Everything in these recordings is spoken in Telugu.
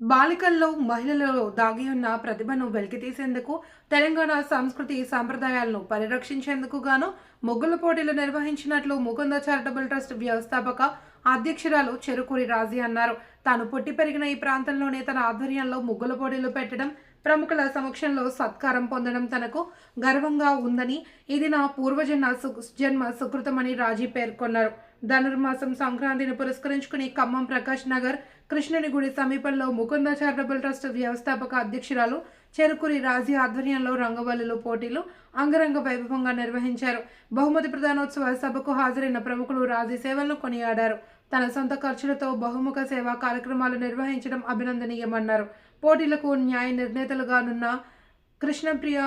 బాలికల్లో మహిళలలో దాగి ఉన్న ప్రతిభను వెలికితీసేందుకు తెలంగాణ సంస్కృతి సాంప్రదాయాలను పరిరక్షించేందుకు గాను ముగ్గుల పోటీలు నిర్వహించినట్లు ముకుంద చారిటబుల్ ట్రస్ట్ వ్యవస్థాపక అధ్యక్షురాలు చెరుకూరి రాజీ అన్నారు. తాను పుట్టి పెరిగిన ఈ ప్రాంతంలోనే తన ఆధ్వర్యంలో ముగ్గుల పోటీలు పెట్టడం ప్రముఖుల సమక్షంలో సత్కారం పొందడం తనకు గర్వంగా ఉందని ఇది నా పూర్వజన్మ జన్మ సుకృతమని రాజీ పేర్కొన్నారు. ధనుర్మాసం సంక్రాంతిని పురస్కరించుకుని ఖమ్మం ప్రకాష్ నగర్ కృష్ణుని గుడి సమీపంలో ముకుంద చారిటబుల్ ట్రస్ట్ వ్యవస్థాపక అధ్యక్షురాలు చెరుకురి రాజీ ఆధ్వర్యంలో రంగవల్లులు పోటీలు అంగరంగ వైభవంగా నిర్వహించారు. బహుమతి ప్రధానోత్సవ సభకు హాజరైన ప్రముఖులు రాజీ సేవలను కొనియాడారు. తన సొంత ఖర్చులతో బహుముఖ సేవా కార్యక్రమాలు నిర్వహించడం అభినందనీయమన్నారు. పోటీలకు న్యాయ నిర్ణేతలుగానున్న కృష్ణప్రియ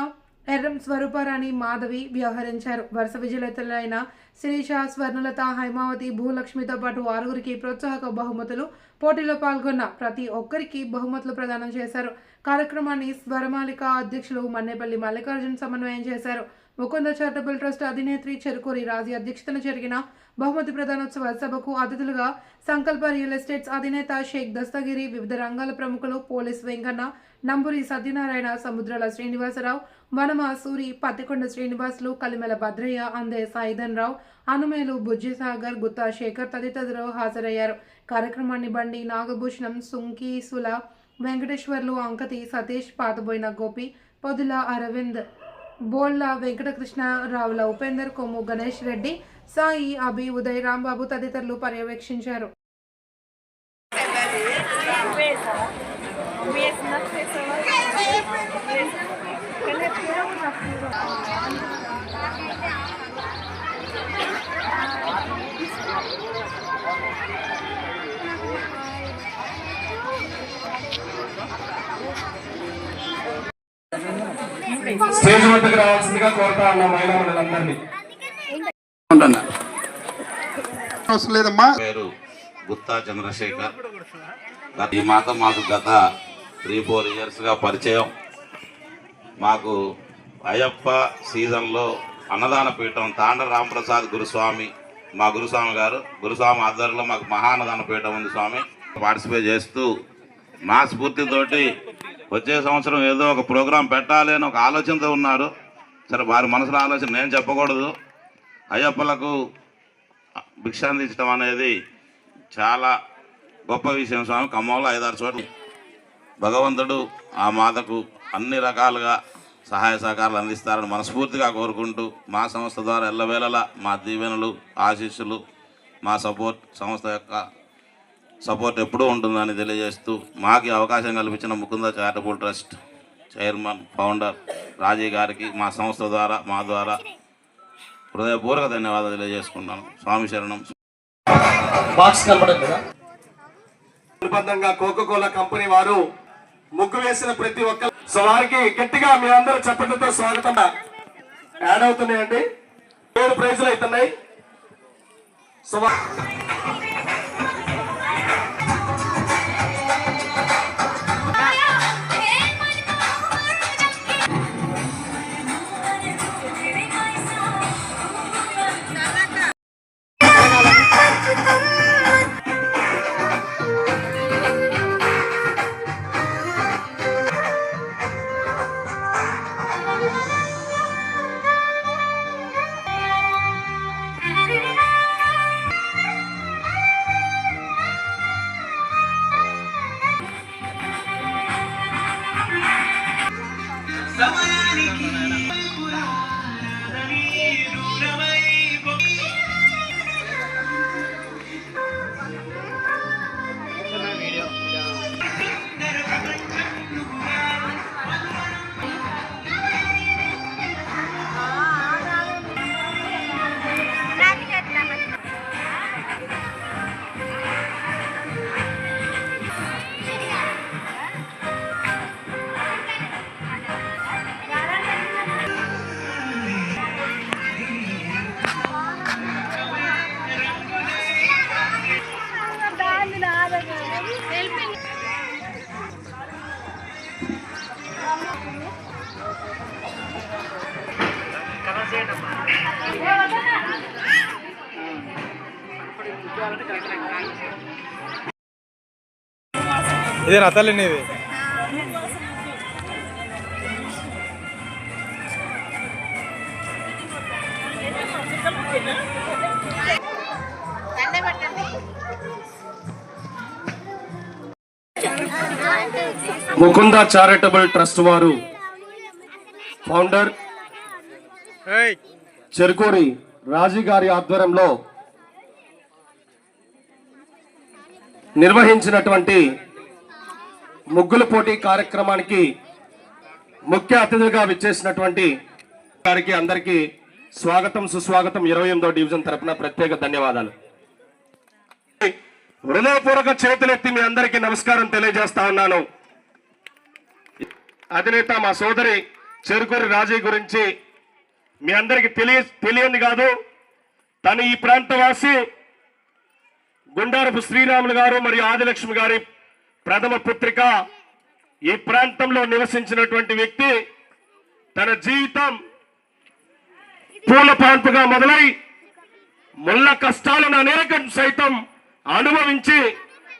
ఎర్రం స్వరూపారాణి మాధవి వ్యవహరించారు. వరుస విజేతలైన శిరీష స్వర్ణలత హైమావతి భూలక్ష్మితో పాటు ఆరుగురికి ప్రోత్సాహక బహుమతులు పోటీలో పాల్గొన్న ప్రతి ఒక్కరికి బహుమతులు ప్రదానం చేశారు. కార్యక్రమాన్ని స్వరమాలిక అధ్యక్షులు మన్నేపల్లి మల్లికార్జున్ సమన్వయం చేశారు. ముకుంద చారిటబుల్ ట్రస్ట్ అధినేత్రి చెరుకూరి రాజీ అధ్యక్షతన జరిగిన బహుమతి ప్రధానోత్సవ సభకు అతిథులుగా సంకల్ప రియల్ ఎస్టేట్స్ అధినేత షేక్ దస్తగిరి వివిధ రంగాల ప్రముఖులు పోలీస్ వెంకన్న నంబూరి సత్యనారాయణ సముద్రాల శ్రీనివాసరావు వనమ సూరి పత్తికొండ శ్రీనివాసులు కలిమెల భద్రయ్య అందే సాయిధన్ రావు అనుమేలు బుజ్జిసాగర్ గుత్తా శేఖర్ తదితరులు హాజరయ్యారు. కార్యక్రమాన్ని బండి నాగభూషణం సుంకి సుల వెంకటేశ్వర్లు అంకతి సతీష్ పాతబోయిన గోపి పొదుల అరవింద్ బోళ్ళ వెంకటకృష్ణరావుల ఉపేందర్ కొమ్ము గణేష్ రెడ్డి సాయి అభి ఉదయ్ రాంబాబు తదితరులు పర్యవేక్షించారు. స్టేజ్ వద్దకు రావాల్సిందిగా కోరుతా ఉన్న మహిళా మండలందరినీ ఉంటున్నా అవసరం లేదమ్మా. పేరు గుత్తా చంద్రశేఖర్. ఈ మాత మాకు గత త్రీ ఫోర్ ఇయర్స్గా పరిచయం. మాకు అయ్యప్ప సీజన్లో అన్నదాన పీఠం తాండ రామప్రసాద్ గురుస్వామి మా గురుస్వామి గారు. గురుస్వామి ఆధ్వర్యంలో మాకు మహా అన్నదాన పీఠం ఉంది స్వామి. పార్టిసిపేట్ చేస్తూ మా స్ఫూర్తితోటి వచ్చే సంవత్సరం ఏదో ఒక ప్రోగ్రాం పెట్టాలి అని ఒక ఆలోచనతో ఉన్నారు. సరే వారి మనసులో ఆలోచన నేను చెప్పకూడదు. అయ్యప్పలకు భిక్ష అందించడం అనేది చాలా గొప్ప విషయం స్వామి. ఖమ్మంలో ఐదారు చోట్ల భగవంతుడు ఆ మాతకు అన్ని రకాలుగా సహాయ సహకారాలు అందిస్తారని మనస్ఫూర్తిగా కోరుకుంటూ మా సంస్థ ద్వారా ఎల్లవేళలా మా దీవెనలు ఆశీస్సులు మా సపోర్ట్ సంస్థ యొక్క సపోర్ట్ ఎప్పుడూ ఉంటుందని తెలియజేస్తూ మాకు అవకాశం కల్పించిన Mukunda charitable trust chairman founder Raji గారికి మా సంస్థ ద్వారా మా ద్వారా హృదయపూర్వక ధన్యవాదాలు తెలియజేసుకున్నాను స్వామి శరణం. బాక్స్ కనపడదు కదా అనుబంధంగా కోకో కోలా కంపెనీ వారు ముగ్గు వేసిన ప్రతి ఒక్క సో వారికి గట్టిగా మీ అందరూ చెప్పడంతో స్వాగతం. యాడ్ అవుతున్నాయండి. ఏడు ప్రైజులు అవుతున్నాయి. సో ఇది నా తల్లి ముకుంద చారిటబుల్ ట్రస్ట్ వారు ఫౌండర్ చెరుకూరి రాజీ గారి ఆధ్వర్యంలో నిర్వహించినటువంటి ముగ్గుల పోటీ కార్యక్రమానికి ముఖ్య అతిథులుగా విచ్చేసినటువంటి గారికి అందరికీ స్వాగతం సుస్వాగతం. ఇరవై ఎనిమిదో డివిజన్ తరఫున ప్రత్యేక ధన్యవాదాలు. హృదయపూర్వక చేతులెత్తి మీ అందరికీ నమస్కారం తెలియజేస్తా ఉన్నాను. అధినేత మా సోదరి చెరుకూరి రాజీ గురించి మీ అందరికి తెలియ తెలియంది కాదు. తను ఈ ప్రాంతవాసి గుండారపు శ్రీరాములు గారు మరియు ఆదిలక్ష్మి గారి ప్రథమ పుత్రిక ఈ ప్రాంతంలో నివసించినటువంటి వ్యక్తి తన జీవితం పూల పాన్పుగా మొదలై ముళ్ళ కష్టాలను అనేకం సైతం అనుభవించి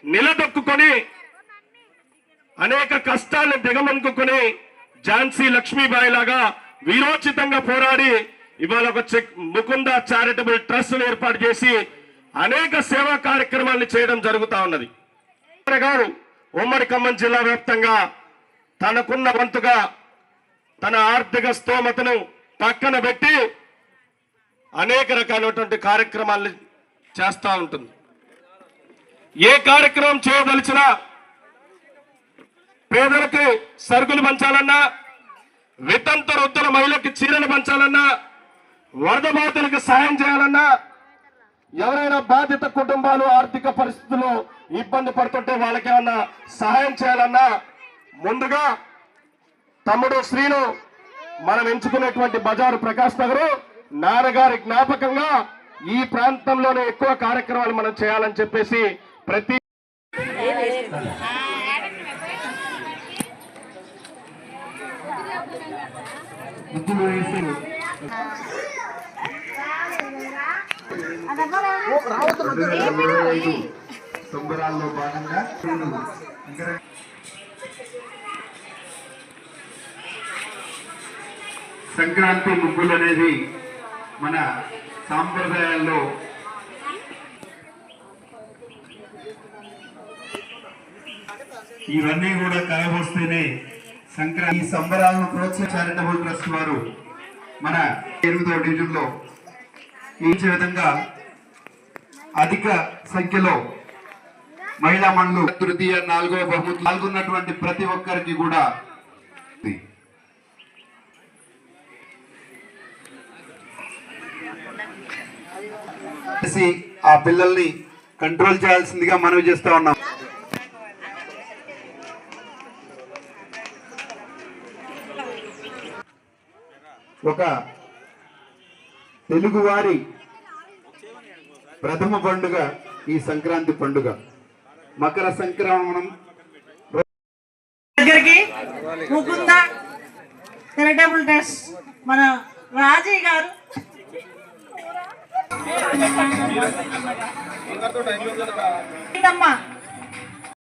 నిలదొక్కుకొని అనేక కష్టాలను దిగమనుకుని ఝాన్సీ లక్ష్మీబాయి లాగా వీరోచితంగా పోరాడి ఇవాళ ఒక చెక్ ముకుంద చారిటబుల్ ట్రస్ట్ ఏర్పాటు చేసి అనేక సేవా కార్యక్రమాలను చేయడం జరుగుతూ ఉన్నది. గారు ఉమ్మడి ఖమ్మం జిల్లా వ్యాప్తంగా తనకున్న వంతుగా తన ఆర్థిక స్తోమతను పక్కన పెట్టి అనేక రకాలైనటువంటి కార్యక్రమాలను చేస్తూ ఉంటుంది. ఏ కార్యక్రమం చేయదలిచినా పేదలకు సరుకులు పంచాలన్నా వితంత వృద్ధుల మహిళకి చీరలు పంచాలన్నా వరద బాధితులకు సాయం చేయాలన్నా ఎవరైనా బాధిత కుటుంబాలు ఆర్థిక పరిస్థితులు ఇబ్బంది పడుతుంటే వాళ్ళకి ఏమన్నా సహాయం చేయాలన్నా ముందుగా తమ్ముడు శ్రీను మనం ఎంచుకునేటువంటి బజారు ప్రకాష్ నగర్ నాన్నగారి జ్ఞాపకంగా ఈ ప్రాంతంలోనే ఎక్కువ కార్యక్రమాలు మనం చేయాలని చెప్పేసి ప్రతి సంబరాల్లో భాగంగా సంక్రాంతి ముగ్గులు అనేది మన సాంప్రదాయాల్లో ఇవన్నీ కూడా కలబోస్తేనే సంక్రాంతి ఈ సంబరాలను ప్రోత్సహ చారిటబుల్ ట్రస్ట్ వారు మన ఎనిమిదో డివిజన్లో ఈ విధంగా అధిక సంఖ్యలో మహిళా మండలు తృతీయ నాలుగో బహుమతి పాల్గొన్నటువంటి ప్రతి ఒక్కరికి కూడా. ఆ పిల్లల్ని కంట్రోల్ చేయాల్సిందిగా మనవి చేస్తా ఉన్నాం. ఒక తెలుగువారి ప్రథమ పండుగ ఈ సంక్రాంతి పండుగ. మకర సంక్రమణం. దగ్గరికి ముకుంద చారిటబుల్ ట్రస్ట్ మన రాజీ గారు. ఇదమ్మా